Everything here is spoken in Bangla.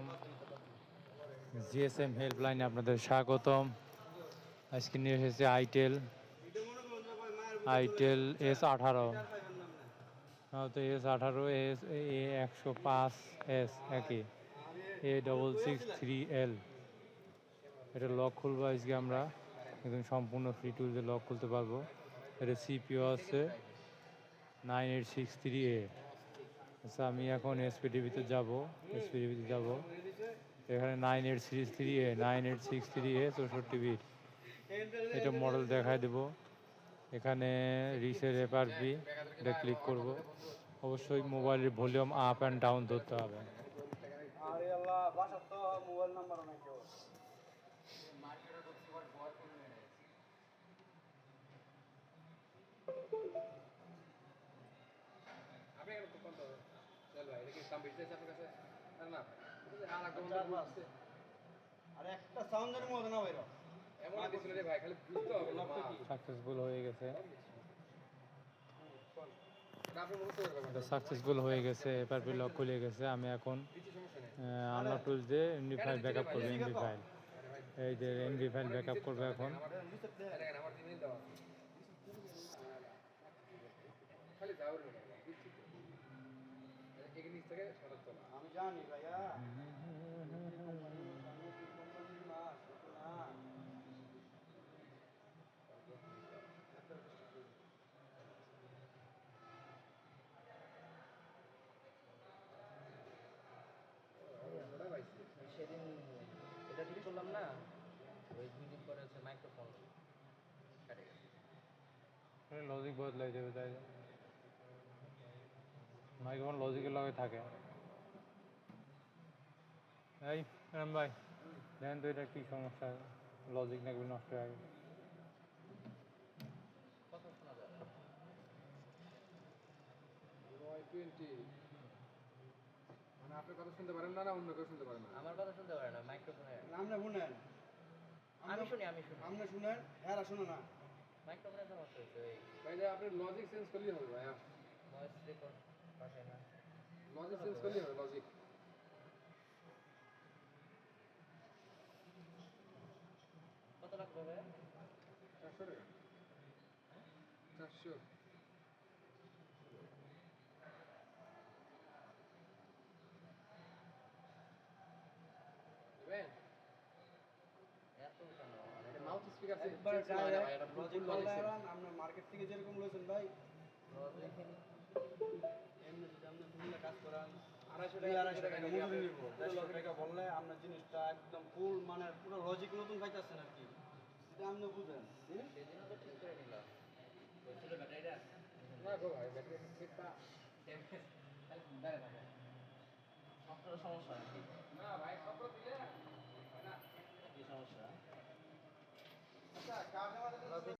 আলাইকুম। জিএসএম হেল্পলাইনে আপনাদের স্বাগতম। আজকে নিয়ে এসেছে আইটেল আইটেল এস আঠারো। তো এস আঠারো, এস, এ একশো পাঁচ, এস একই। A double six three L. এটা লক খুলবো আজকে আমরা। একদম সম্পূর্ণ ফ্রি টুল দিয়ে লক খুলতে পারব। এটা সিপিও আছে। Nine eight six three A আচ্ছা আমি এখন এসপিডিবিতে যাব এসপিডিবিতে যাব। এখানে nine eight six three A nine eight six three A চৌষট্টি বিট এটা মডেল দেখায় দেব। এখানে রিসের এফআরপি এটা ক্লিক করব। অবশ্যই মোবাইলের ভলিউম আপ অ্যান্ড ডাউন ধরতে হবে। মোবাইল নাম্বার ভাই এটা কি দাম বেশি আছে আপনার কাছে? না আর এক চার পাঁচ। আর একটা সাউন্ডের মধ্যে না বাইর এমন দিছিল রে ভাই খালি বুঝতে হবে না সাকসেসফুল হয়ে গেছে। এটা সাকসেসফুল হয়ে গেছে লক খুলে গেছে আমি এখন আনলক টুলস দিয়ে এমডি ফাইল ব্যাকআপ করব এমডি ফাইল এই যে এমডি ফাইল ব্যাকআপ করব এখন। খালি যাও নিচ থেকে সরাত তোলা। আমি জানি ভাইয়া। সেদিন এটা ঠিক করলাম না? ওই দুই দিন পরে হচ্ছে মাইক্রোফোন কাটে গেছে। লজিক বদলাই যাবে তাই মাইক্রোফোন লজিকের লগে থাকে। এই রাম ভাই দেখেন তো এটা কি সমস্যা লজিক নাকি নষ্ট হয়ে গেছে। মানে আপনি কথা শুনতে পারেন না না অন্য কেউ শুনতে পারেন না? আমার কথা শুনতে পারে না মাইক্রোফোনে আমরা শুনেন। আমি শুনি আমি শুনি। আমরা শুনেন এরা শুনে না। মাইক্রোফোনে সমস্যা হচ্ছে ভাই আপনি লজিক চেঞ্জ করলেই হবে ভয়েস রেকর্ড না লজিক চেঞ্জ করলেই হবে লজিক কত লাগবে ভাই চারশো টাকা চারশো দেবেন এত মাউথ স্পিকার একবার আমরা মার্কেট থেকে যেরকম লইছেন ভাই এমনি যদি আপনি ফুলে কাজ করান আড়াইশো টাকা আড়াইশো টাকা মজুরি টাকা বললে আপনার জিনিসটা একদম ফুল মানে পুরো লজিক নতুন পাইতেছেন আর কি। এটা আপনি বুঝেন হুম? তো ঠিক করে নিলাম বলছিল না ভাই